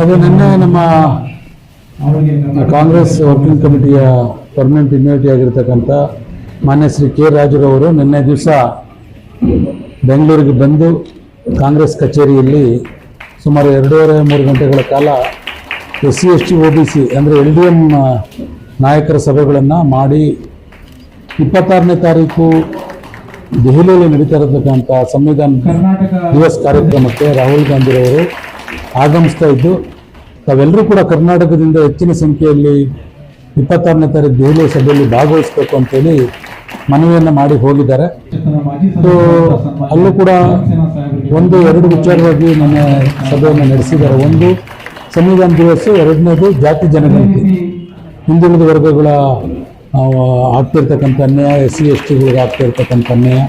ಅದು ನಿನ್ನೆ ನಮ್ಮ ಕಾಂಗ್ರೆಸ್ ವರ್ಕಿಂಗ್ ಕಮಿಟಿಯ ಪರ್ಮನೆಂಟ್ ಇಮ್ಯುನಿಟಿ ಆಗಿರ್ತಕ್ಕಂಥ ಮಾನ್ಯ ಶ್ರೀ ಕೆ ರಾಜುರವರು ನಿನ್ನೆ ದಿವಸ ಬೆಂಗಳೂರಿಗೆ ಬಂದು ಕಾಂಗ್ರೆಸ್ ಕಚೇರಿಯಲ್ಲಿ ಸುಮಾರು ಎರಡೂವರೆ ಮೂರು ಗಂಟೆಗಳ ಕಾಲ S C S T, O B C ಅಂದರೆ ಎಲ್ ಡಿ ಎಂ ನಾಯಕರ ಸಭೆಗಳನ್ನು ಮಾಡಿ ಇಪ್ಪತ್ತಾರನೇ ತಾರೀಕು ದೆಹಲಿಯಲ್ಲಿ ನಡೀತಾ ಇರತಕ್ಕಂಥ ಸಂವಿಧಾನ ದಿವಸ್ ಕಾರ್ಯಕ್ರಮಕ್ಕೆ ರಾಹುಲ್ ಗಾಂಧಿರವರು ಆಗಮಿಸ್ತಾ ಇದ್ದು ತಾವೆಲ್ಲರೂ ಕೂಡ ಕರ್ನಾಟಕದಿಂದ ಹೆಚ್ಚಿನ ಸಂಖ್ಯೆಯಲ್ಲಿ ಇಪ್ಪತ್ತಾರನೇ ತಾರೀಕು ದೆಹಲಿ ಸಭೆಯಲ್ಲಿ ಭಾಗವಹಿಸಬೇಕು ಅಂತೇಳಿ ಮನವಿಯನ್ನು ಮಾಡಿ ಹೋಗಿದ್ದಾರೆ. ಅಲ್ಲೂ ಕೂಡ ಒಂದು ಎರಡು ವಿಚಾರವಾಗಿ ನನ್ನ ಸಭೆಯನ್ನು ನಡೆಸಿದ್ದಾರೆ. ಒಂದು ಸಂವಿಧಾನ ದಿವಸ ಎರಡನೇದು ಜಾತಿ ಜನಗಣತಿ. ಹಿಂದುಳಿದ ವರ್ಗಗಳ ಆಗ್ತಿರ್ತಕ್ಕಂಥ ಅನ್ಯಾಯ ಎಸ್ ಸಿ ಎಸ್ ಟಿಗಳಿಗೆ ಆಗ್ತಿರ್ತಕ್ಕಂಥ ಅನ್ಯಾಯ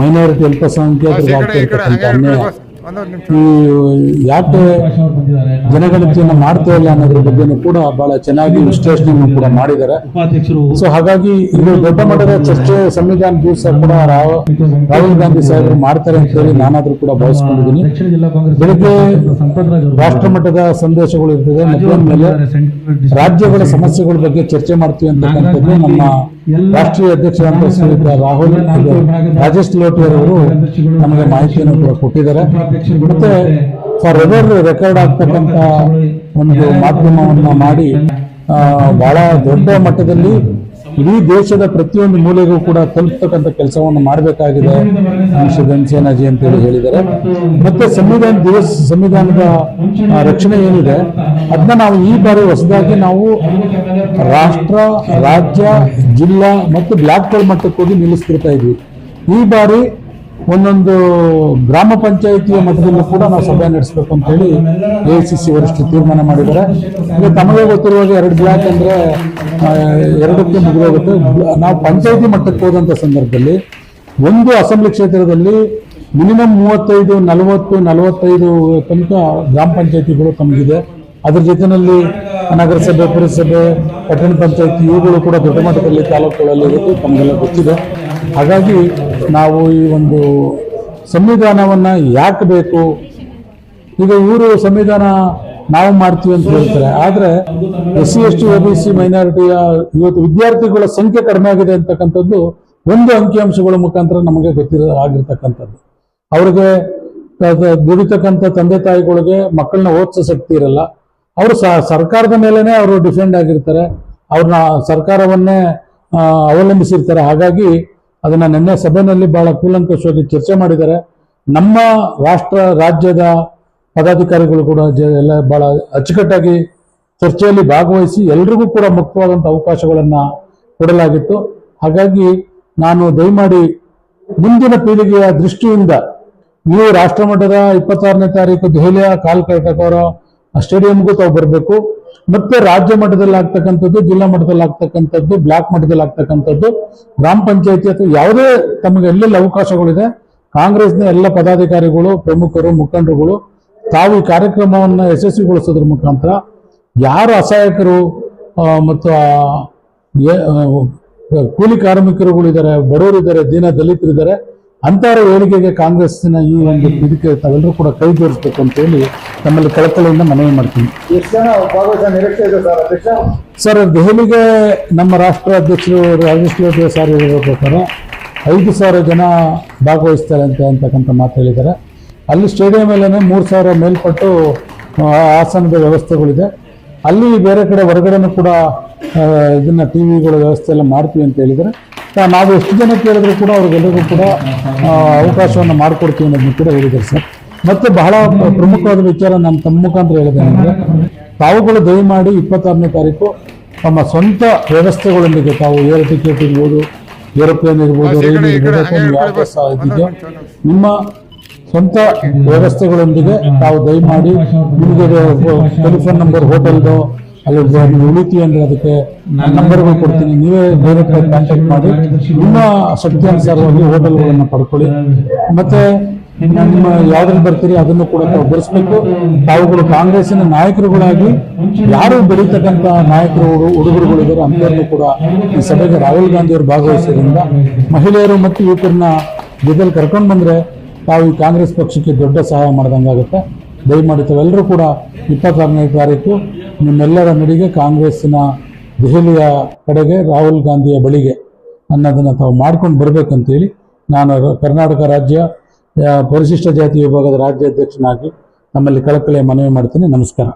ಮೈನಾರಿಟಿ ಅಲ್ಪಸಂಖ್ಯಾತರಿಗೆ ಆಗ್ತಿರ್ತಕ್ಕಂಥ ಅನ್ಯಾಯ. ಈ ಯಾಕೆ ಜನಗಣತಿಯನ್ನು ಮಾಡ್ತಾ ಇಲ್ಲ ಅನ್ನೋದ್ರ ಬಗ್ಗೆನೂ ಕೂಡ ಬಹಳ ಚೆನ್ನಾಗಿ ವಿಶ್ಲೇಷಣೆ ಕೂಡ ಮಾಡಿದ್ದಾರೆ. ಸೊ ಹಾಗಾಗಿ ಇದು ದೊಡ್ಡ ಮಟ್ಟದ ಚರ್ಚೆ ಸಂವಿಧಾನ ದಿವಸ ಕೂಡ ರಾವ್ ರಾಹುಲ್ ಗಾಂಧಿ ಸಾಹೇಬರು ಮಾಡ್ತಾರೆ ಅಂತ ಹೇಳಿ ನಾನಾದ್ರೂ ಕೂಡ ಭಾವಿಸ್ಕೊಂಡಿದ್ದೀನಿ. ದಕ್ಷಿಣ ಜಿಲ್ಲಾ ಕಾಂಗ್ರೆಸ್ ಬೆಳಗ್ಗೆ ರಾಷ್ಟ್ರ ಮಟ್ಟದ ಸಂದೇಶಗಳು ಇರ್ತದೆ. ಮಧ್ಯಾಹ್ನ ಮೇಲೆ ರಾಜ್ಯಗಳ ಸಮಸ್ಯೆಗಳ ಬಗ್ಗೆ ಚರ್ಚೆ ಮಾಡ್ತೀವಿ ಅಂತಕ್ಕಂಥದ್ದು ನಮ್ಮ ರಾಷ್ಟ್ರೀಯ ಅಧ್ಯಕ್ಷರಾದ ಶ್ರೀಯುತ ರಾಹುಲ್ ಗಾಂಧಿ ರಾಜೇಶ್ ಲೋಟಿಯರ್ ಅವರು ನಮಗೆ ಮಾಹಿತಿಯನ್ನು ಕೂಡ ಕೊಟ್ಟಿದ್ದಾರೆ. ಮತ್ತೆ ಫಾರ್ ಎವರ್ ರೆಕಾರ್ಡ್ ಆಗ್ತಕ್ಕಂಥ ಒಂದು ಮಾಧ್ಯಮವನ್ನ ಮಾಡಿ ಬಹಳ ದೊಡ್ಡ ಮಟ್ಟದಲ್ಲಿ ಇಡೀ ದೇಶದ ಪ್ರತಿಯೊಂದು ಮೂಲೆಗೂ ಕೂಡ ತಲುಪ್ತಕ್ಕಂಥ ಕೆಲಸವನ್ನು ಮಾಡಬೇಕಾಗಿದೆ. ಶ್ರೀಧನ್ ಸೇನಾಜಿ ಅಂತೇಳಿ ಹೇಳಿದ್ದಾರೆ. ಮತ್ತೆ ಸಂವಿಧಾನ ದಿವಸ ಸಂವಿಧಾನದ ರಕ್ಷಣೆ ಏನಿದೆ ಅದನ್ನ ನಾವು ಈ ಬಾರಿ ಹೊಸದಾಗಿ ನಾವು ರಾಷ್ಟ್ರ ರಾಜ್ಯ ಜಿಲ್ಲಾ ಮತ್ತು ಬ್ಲಾಕ್ಗಳ ಮಟ್ಟಕ್ಕೆ ಹೋಗಿ ನಿಲ್ಲಿಸ್ತಿರ್ತಾ ಇದ್ವಿ. ಈ ಬಾರಿ ಒಂದೊಂದು ಗ್ರಾಮ ಪಂಚಾಯಿತಿಯ ಮಟ್ಟದಲ್ಲೂ ಕೂಡ ನಾವು ಸಭೆ ನಡೆಸಬೇಕು ಅಂತ ಹೇಳಿ ಎ ಸಿ ಸಿ ವರಿಷ್ಠರು ತೀರ್ಮಾನ ಮಾಡಿದ್ದಾರೆ. ಈಗ ತಮಗೆ ಗೊತ್ತಿರುವಾಗ ಎರಡು ಬ್ಲಾಕ್ ಅಂದರೆ ಎರಡಕ್ಕೆ ಮುಗಿದೋಗುತ್ತೆ. ನಾವು ಪಂಚಾಯಿತಿ ಮಟ್ಟಕ್ಕೆ ಹೋದಂಥ ಸಂದರ್ಭದಲ್ಲಿ ಒಂದು ಅಸೆಂಬ್ಲಿ ಕ್ಷೇತ್ರದಲ್ಲಿ ಮಿನಿಮಮ್ ಮೂವತ್ತೈದು, ನಲವತ್ತು, ನಲವತ್ತೈದು ತನಕ ಗ್ರಾಮ ಪಂಚಾಯಿತಿಗಳು ತಮಗಿದೆ. ಅದ್ರ ಜೊತೆಯಲ್ಲಿ ನಗರಸಭೆ, ಪುರಸಭೆ, ಪಟ್ಟಣ ಪಂಚಾಯತಿ ಇವುಗಳು ಕೂಡ ದೊಡ್ಡ ಮಟ್ಟದಲ್ಲಿ ತಾಲೂಕುಗಳಲ್ಲಿ ಇರುತ್ತೆ. ತಮಗೆಲ್ಲ ಗೊತ್ತಿದೆ. ಹಾಗಾಗಿ ನಾವು ಈ ಒಂದು ಸಂವಿಧಾನವನ್ನು ಯಾಕೆ ಬೇಕು? ಈಗ ಇವರು ಸಂವಿಧಾನ ನಾವು ಮಾಡ್ತೀವಿ ಅಂತ ಹೇಳ್ತಾರೆ. ಆದರೆ S C, S T O B C ಮೈನಾರಿಟಿಯ ಇವತ್ತು ವಿದ್ಯಾರ್ಥಿಗಳ ಸಂಖ್ಯೆ ಕಡಿಮೆ ಆಗಿದೆ ಅಂತಕ್ಕಂಥದ್ದು ಒಂದು ಅಂಕಿಅಂಶಗಳ ಮುಖಾಂತರ ನಮಗೆ ಗೊತ್ತಿರ ಆಗಿರ್ತಕ್ಕಂಥದ್ದು ಅವ್ರಿಗೆ ದುಡಿತಕ್ಕಂಥ ತಂದೆ ತಾಯಿಗಳಿಗೆ ಮಕ್ಕಳನ್ನ ಓದಿಸೋ ಶಕ್ತಿ ಇರಲ್ಲ. ಅವರು ಸರ್ಕಾರದ ಮೇಲೇ ಅವರು ಡಿಫೆಂಡ್ ಆಗಿರ್ತಾರೆ. ಅವ್ರನ್ನ ಸರ್ಕಾರವನ್ನೇ ಅವಲಂಬಿಸಿರ್ತಾರೆ. ಹಾಗಾಗಿ ಅದನ್ನ ನಿನ್ನೆ ಸಭೆಯಲ್ಲಿ ಬಹಳ ಕೂಲಂಕಷವಾಗಿ ಚರ್ಚೆ ಮಾಡಿದ್ದಾರೆ. ನಮ್ಮ ರಾಷ್ಟ್ರ, ರಾಜ್ಯದ ಪದಾಧಿಕಾರಿಗಳು ಕೂಡ ಎಲ್ಲ ಬಹಳ ಅಚ್ಚುಕಟ್ಟಾಗಿ ಚರ್ಚೆಯಲ್ಲಿ ಭಾಗವಹಿಸಿ ಎಲ್ರಿಗೂ ಕೂಡ ಮುಕ್ತವಾದಂಥ ಅವಕಾಶಗಳನ್ನು ಕೊಡಲಾಗಿತ್ತು. ಹಾಗಾಗಿ ನಾನು ದಯಮಾಡಿ ಮುಂದಿನ ಪೀಳಿಗೆಯ ದೃಷ್ಟಿಯಿಂದ ನೀವು ರಾಷ್ಟ್ರಮಟ್ಟದ ಇಪ್ಪತ್ತಾರನೇ ತಾರೀಕು ದೆಹಲಿಯ ಕಾಲ್ಕಟಕವರ ಸ್ಟೇಡಿಯಂಗೂ ತಾವು ಬರಬೇಕು. ಮತ್ತೆ ರಾಜ್ಯ ಮಟ್ಟದಲ್ಲಿ ಆಗ್ತಕ್ಕಂಥದ್ದು ಜಿಲ್ಲಾ ಮಟ್ಟದಲ್ಲಿ ಆಗ್ತಕ್ಕಂಥದ್ದು ಬ್ಲಾಕ್ ಮಟ್ಟದಲ್ಲಿ ಆಗ್ತಕ್ಕಂಥದ್ದು ಗ್ರಾಮ ಪಂಚಾಯತಿ ಅಥವಾ ಯಾವುದೇ ತಮಗೆ ಎಲ್ಲೆಲ್ಲಿ ಅವಕಾಶಗಳಿದೆ, ಕಾಂಗ್ರೆಸ್ನ ಎಲ್ಲ ಪದಾಧಿಕಾರಿಗಳು, ಪ್ರಮುಖರು, ಮುಖಂಡರುಗಳು ತಾವು ಈ ಕಾರ್ಯಕ್ರಮವನ್ನು ಯಶಸ್ವಿಗೊಳಿಸೋದ್ರ ಮುಖಾಂತರ ಯಾರು ಅಸಹಾಯಕರು ಮತ್ತು ಕೂಲಿ ಕಾರ್ಮಿಕರುಗಳಿದ್ದಾರೆ, ಬಡವರಿದ್ದಾರೆ, ದೀನ ದಲಿತರಿದ್ದಾರೆ ಅಂತರ ಏಳಿಗೆಗೆ ಕಾಂಗ್ರೆಸ್ಸಿನ ಈ ಒಂದು ಇದಕ್ಕೆ ತಾವೆಲ್ಲರೂ ಕೂಡ ಕೈ ಜೋಡಿಸ್ಬೇಕು ಅಂತ ಹೇಳಿ ನಮ್ಮಲ್ಲಿ ಕಳಕಳಿಯಿಂದ ಮನವಿ ಮಾಡ್ತೀನಿ. ಸರ್ ದೆಹಲಿಗೆ ನಮ್ಮ ರಾಷ್ಟ್ರ ಅಧ್ಯಕ್ಷರು ರಾಜೇಶ್ ಲೋಟೆ ಸರ್ ಹೇಳಿರೋ ಪ್ರಕಾರ ಐದು ಸಾವಿರ ಜನ ಭಾಗವಹಿಸ್ತಾರೆ ಅಂತ ಅಂತಕ್ಕಂಥ ಮಾತು ಹೇಳಿದ್ದಾರೆ. ಅಲ್ಲಿ ಸ್ಟೇಡಿಯಂ ಅಲ್ಲೇ ಮೂರು ಸಾವಿರ ಮೇಲ್ಪಟ್ಟು ಆಸನದ ವ್ಯವಸ್ಥೆಗಳಿದೆ. ಅಲ್ಲಿ ಬೇರೆ ಕಡೆ ಹೊರಗಡೆನೂ ಕೂಡ ಇದನ್ನ ಟಿ ವಿಗಳ ವ್ಯವಸ್ಥೆ ಎಲ್ಲ ಮಾಡ್ತೀವಿ ಅಂತ ಹೇಳಿದರೆ ನಾವು ಎಷ್ಟು ಜನ ಕೇಳಿದ್ರು ಕೂಡ ಅವ್ರಿಗೆಲ್ಲರಿಗೂ ಕೂಡ ಅವಕಾಶವನ್ನು ಮಾಡಿಕೊಡ್ತೀವಿ ಅನ್ನೋದನ್ನು ಕೂಡ ಹೇಳಿದ್ದಾರೆ ಸರ್. ಮತ್ತೆ ಬಹಳ ಪ್ರಮುಖವಾದ ವಿಚಾರ ನಾನು ತಮ್ಮ ಮುಖಾಂತರ ಹೇಳಿದೆ ಅಂದರೆ ತಾವುಗಳು ದಯಮಾಡಿ ಇಪ್ಪತ್ತಾರನೇ ತಾರೀಕು ತಮ್ಮ ಸ್ವಂತ ವ್ಯವಸ್ಥೆಗಳೊಂದಿಗೆ ತಾವು ಏರ್ ಟಿಕೆಟ್ ಇರ್ಬೋದು ಏರೋಪ್ಲೇನ್ ಇರ್ಬೋದು ರೈಲ್ ಇರ್ಬೋದು ಇದೆಯೋ ನಿಮ್ಮ ಸ್ವಂತ ವ್ಯವಸ್ಥೆಗಳೊಂದಿಗೆ ತಾವು ದಯಮಾಡಿ ನಿಮಗೆ ಟೆಲಿಫೋನ್ ನಂಬರ್ ಹೋಟೆಲ್ದು ಅಲ್ಲಿ ಉಳಿತೀವಿ ಅಂದ್ರೆ ಅದಕ್ಕೆ ನಂಬರ್ಗಳು ಕೊಡ್ತೀನಿ. ನೀವೇ ಡೈರೆಕ್ಟ್ ಆಗಿ ಕಾಂಟ್ಯಾಕ್ಟ್ ಮಾಡಿ. ನಿಮ್ಮ ಶಕ್ತಿಯಾನುಸಾರವಾಗಿ ಹೋಟೆಲ್ಗಳನ್ನು ಪಡ್ಕೊಳ್ಳಿ. ಮತ್ತೆ ನಿಮ್ಮ ಯಾವ್ದ್ರಲ್ಲಿ ಬರ್ತೀರಿ ಅದನ್ನು ಕೂಡ ತಾವು ಬರೆಸ್ಬೇಕು ತಾವುಗಳು ಕಾಂಗ್ರೆಸ್ಸಿನ ನಾಯಕರುಗಳಾಗಿ ಯಾರು ಬೆಳೀತಕ್ಕಂತ ನಾಯಕರು, ಹುಡು- ಹುಡುಗರುಗಳಿದ್ದಾರೆ ಅಂತವ್ರನ್ನು ಕೂಡ ಈ ಸಭೆಗೆ ರಾಹುಲ್ ಗಾಂಧಿ ಅವರು ಭಾಗವಹಿಸೋದ್ರಿಂದ ಮಹಿಳೆಯರು ಮತ್ತು ಯುವಕರನ್ನ ಜೊತೆಲಿ ಕರ್ಕೊಂಡು ಬಂದ್ರೆ ತಾವು ಈ ಕಾಂಗ್ರೆಸ್ ಪಕ್ಷಕ್ಕೆ ದೊಡ್ಡ ಸಹಾಯ ಮಾಡಿದಂಗಾಗುತ್ತೆ. ದಯಮಾಡಿ ತಾವೆಲ್ಲರೂ ಕೂಡ ಇಪ್ಪತ್ತಾರನೇ ತಾರೀಕು ನಿಮ್ಮೆಲ್ಲರ ನಡಿಗೆ ಕಾಂಗ್ರೆಸ್ಸಿನ ದೆಹಲಿಯ ಕಡೆಗೆ ರಾಹುಲ್ ಗಾಂಧಿಯ ಬಳಿಗೆ ಅನ್ನೋದನ್ನು ತಾವು ಮಾಡ್ಕೊಂಡು ಬರಬೇಕಂತೇಳಿ ನಾನು ಕರ್ನಾಟಕ ರಾಜ್ಯ ಪರಿಶಿಷ್ಟ ಜಾತಿ ವಿಭಾಗದ ರಾಜ್ಯಾಧ್ಯಕ್ಷನಾಗಿ ನಮ್ಮಲ್ಲಿ ಕಳಕಳಿಯ ಮನವಿ ಮಾಡ್ತೀನಿ. ನಮಸ್ಕಾರ.